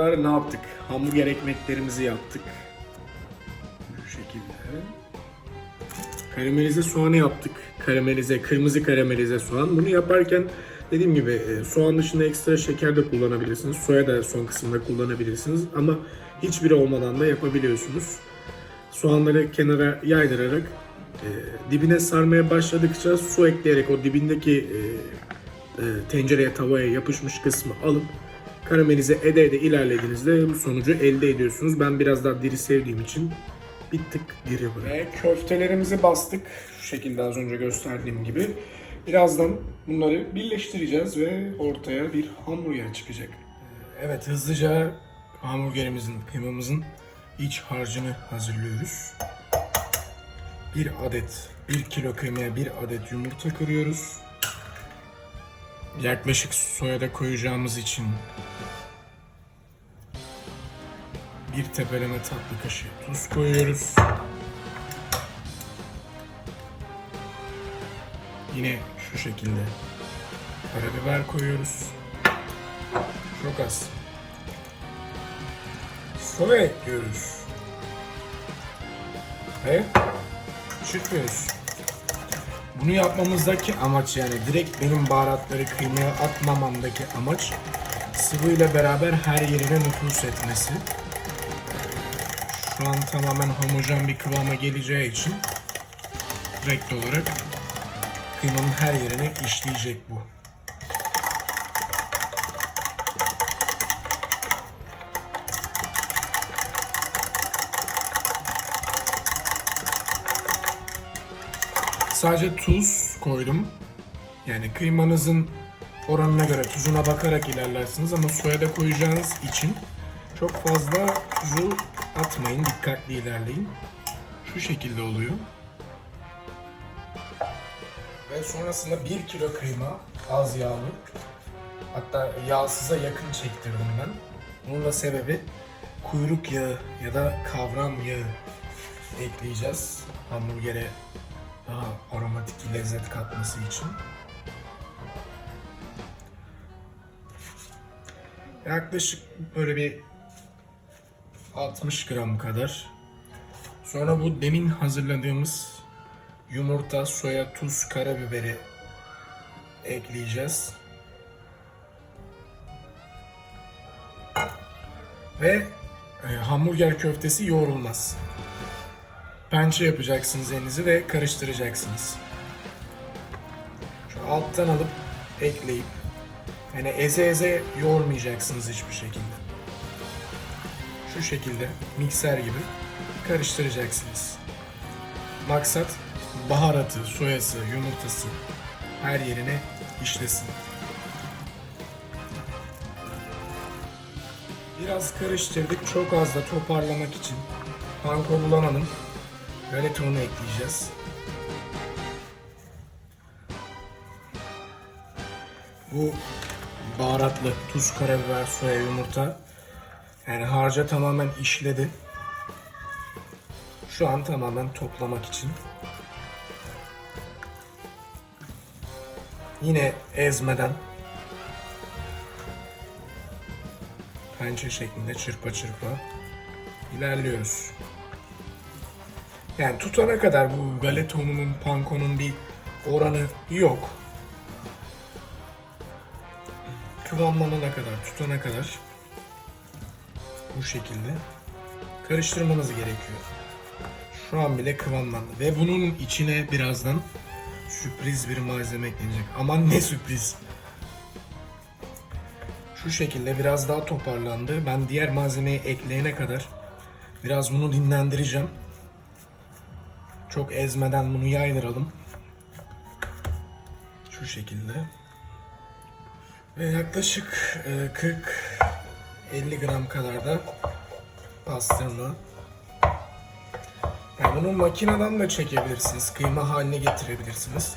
kadar ne yaptık? Hamburger ekmeklerimizi yaptık. Şu şekilde. Karamelize soğanı yaptık. Karamelize, kırmızı karamelize soğan. Bunu yaparken dediğim gibi e, soğan dışında ekstra şeker de kullanabilirsiniz. Soya da son kısımda kullanabilirsiniz. Ama hiçbiri olmadan da yapabiliyorsunuz. Soğanları kenara yaydırarak e, dibine sarmaya başladıkça su ekleyerek o dibindeki e, e, tencereye tavaya yapışmış kısmı alıp karamelize ede ede ilerlediğinizde bu sonucu elde ediyorsunuz. Ben biraz daha diri sevdiğim için bir tık diri bırak. Ve köftelerimizi bastık. Şu şekilde az önce gösterdiğim gibi. Birazdan bunları birleştireceğiz ve ortaya bir hamburger çıkacak. Ee, Evet hızlıca hamburgerimizin, kıymamızın iç harcını hazırlıyoruz. Bir adet, bir kilo kıymaya bir adet yumurta kırıyoruz. Yaklaşık soya koyacağımız için bir tepeleme tatlı kaşığı tuz koyuyoruz. Yine şu şekilde karabiber koyuyoruz. Çok az. Soya ekliyoruz. Ve çırpıyoruz. Bunu yapmamızdaki amaç yani direkt benim baharatları kıymaya atmamamdaki amaç sıvıyla beraber her yerine nüfuz etmesi. Şu an tamamen homojen bir kıvama geleceği için direkt olarak kıymanın her yerine işleyecek bu. Sadece tuz koydum. Yani kıymanızın oranına göre tuzuna bakarak ilerlersiniz ama soya da koyacağınız için çok fazla tuzu atmayın, dikkatli ilerleyin. Şu şekilde oluyor. Ve sonrasında 1 kilo kıyma, az yağlı. Hatta yağsıza yakın çektirdim ben. Bunun da sebebi kuyruk yağı ya da kavram yağı ekleyeceğiz hamburgere daha aromatik lezzet katması için. Yaklaşık böyle bir 60 gram kadar. Sonra bu demin hazırladığımız yumurta, soya, tuz, karabiberi ekleyeceğiz. Ve e, hamburger köftesi yoğrulmaz. Pençe yapacaksınız elinizi ve karıştıracaksınız. Şu alttan alıp ekleyip yani eze eze yoğurmayacaksınız hiçbir şekilde. Şu şekilde mikser gibi karıştıracaksınız. Maksat baharatı, soyası, yumurtası her yerine işlesin. Biraz karıştırdık. Çok az da toparlamak için panko bulamadım. Galeta unu ekleyeceğiz. Bu baharatlı tuz, karabiber, soya, yumurta yani harca tamamen işledi. Şu an tamamen toplamak için. Yine ezmeden pençe şeklinde çırpa çırpa ilerliyoruz. Yani tutana kadar bu galeta ununun, pankonun bir oranı yok. Kıvamlanana kadar, tutana kadar bu şekilde karıştırmanız gerekiyor. Şu an bile kıvamlandı ve bunun içine birazdan sürpriz bir malzeme eklenecek. Aman ne sürpriz. Şu şekilde biraz daha toparlandı. Ben diğer malzemeyi ekleyene kadar biraz bunu dinlendireceğim. Çok ezmeden bunu yaydıralım. Şu şekilde. Ve yaklaşık e, 40-50 gram kadar da pastırma. Yani bunu makineden de çekebilirsiniz. Kıyma haline getirebilirsiniz.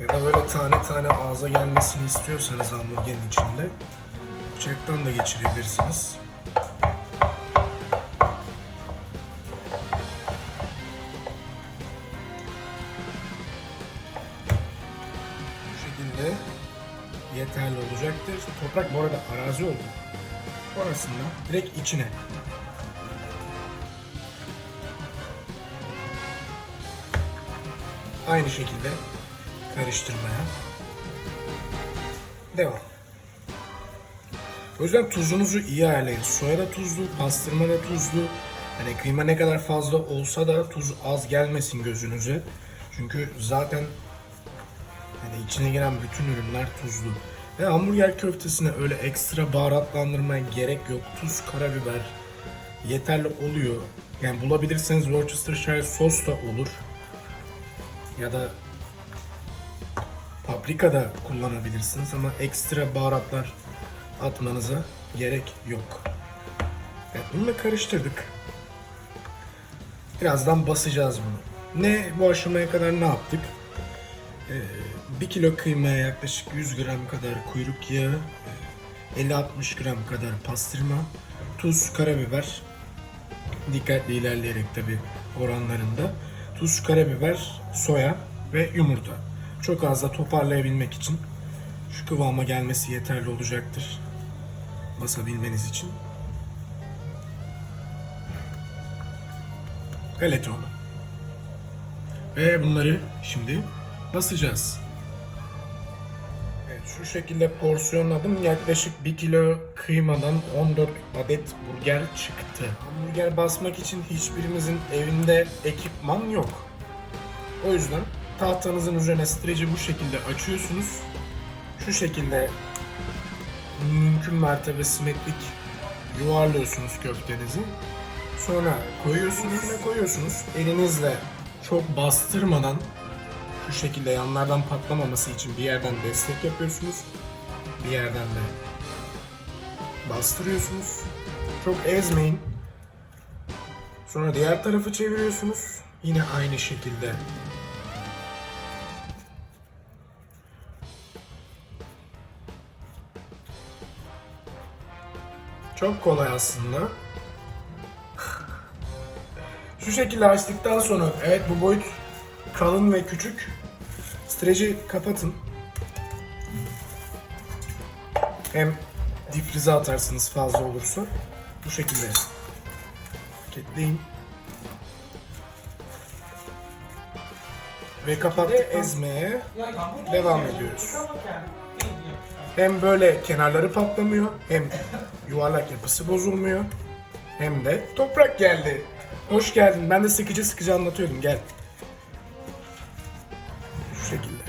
Ya da böyle tane tane ağza gelmesini istiyorsanız hamburgerin içinde bıçaktan da geçirebilirsiniz. Yeterli olacaktır. Toprak bu arada arazi oldu. Orasında direkt içine. Aynı şekilde karıştırmaya devam. O yüzden tuzunuzu iyi ayarlayın. Soya da tuzlu, pastırma da tuzlu. Hani kıyma ne kadar fazla olsa da tuz az gelmesin gözünüze. Çünkü zaten hani içine giren bütün ürünler tuzlu. Ve hamburger köftesine öyle ekstra baharatlandırmaya gerek yok. Tuz, karabiber yeterli oluyor. Yani bulabilirseniz Worcestershire sos da olur. Ya da paprika da kullanabilirsiniz ama ekstra baharatlar atmanıza gerek yok. Evet, bunu da karıştırdık. Birazdan basacağız bunu. Ne bu aşamaya kadar ne yaptık? Ee, 1 kilo kıymaya yaklaşık 100 gram kadar kuyruk yağı, e, 50-60 gram kadar pastırma, tuz, karabiber, dikkatli ilerleyerek tabi oranlarında, tuz, karabiber, soya ve yumurta. Çok az da toparlayabilmek için şu kıvama gelmesi yeterli olacaktır. Basabilmeniz için. Galeta unu. Ve bunları şimdi basacağız. Şu şekilde porsiyonladım. Yaklaşık 1 kilo kıymadan 14 adet burger çıktı. Hamburger basmak için hiçbirimizin evinde ekipman yok. O yüzden tahtanızın üzerine streci bu şekilde açıyorsunuz. Şu şekilde mümkün mertebe simetrik yuvarlıyorsunuz köftenizi. Sonra koyuyorsunuz koyuyorsunuz. Elinizle çok bastırmadan şu şekilde yanlardan patlamaması için bir yerden destek yapıyorsunuz. Bir yerden de bastırıyorsunuz. Çok ezmeyin. Sonra diğer tarafı çeviriyorsunuz. Yine aynı şekilde Çok kolay aslında. Şu şekilde açtıktan sonra evet bu boyut kalın ve küçük. Streci kapatın. Hem difrize atarsınız fazla olursa. Bu şekilde paketleyin. Ve kapattı ezmeye devam ediyoruz. Hem böyle kenarları patlamıyor, hem yuvarlak yapısı bozulmuyor, hem de toprak geldi. Hoş geldin. Ben de sıkıcı sıkıcı anlatıyordum. Gel. Şekilde.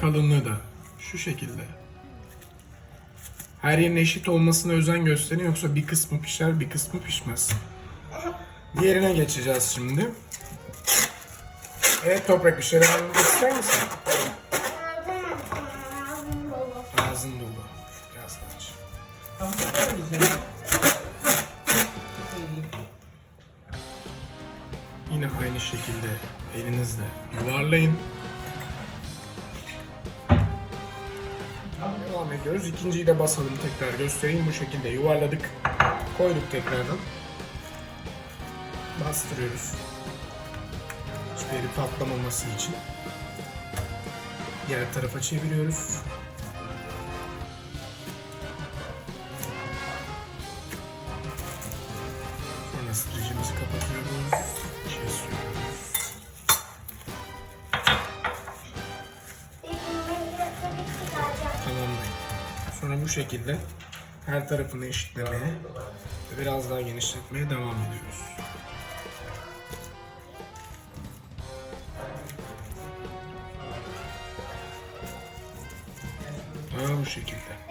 Kalınlığı da şu şekilde. Her yerin eşit olmasına özen gösterin yoksa bir kısmı pişer, bir kısmı pişmez. Diğerine geçeceğiz şimdi. Evet toprak bir şeyler anlatmak ister misin? Yine aynı şekilde elinizle yuvarlayın. Devam ediyoruz. İkinciyi de basalım tekrar göstereyim. Bu şekilde yuvarladık. Koyduk tekrardan. Bastırıyoruz. Hiçbir patlamaması için. Diğer tarafa çeviriyoruz. Şekilde her tarafını eşitlemeye ve biraz daha genişletmeye devam ediyoruz. Aa, bu şekilde.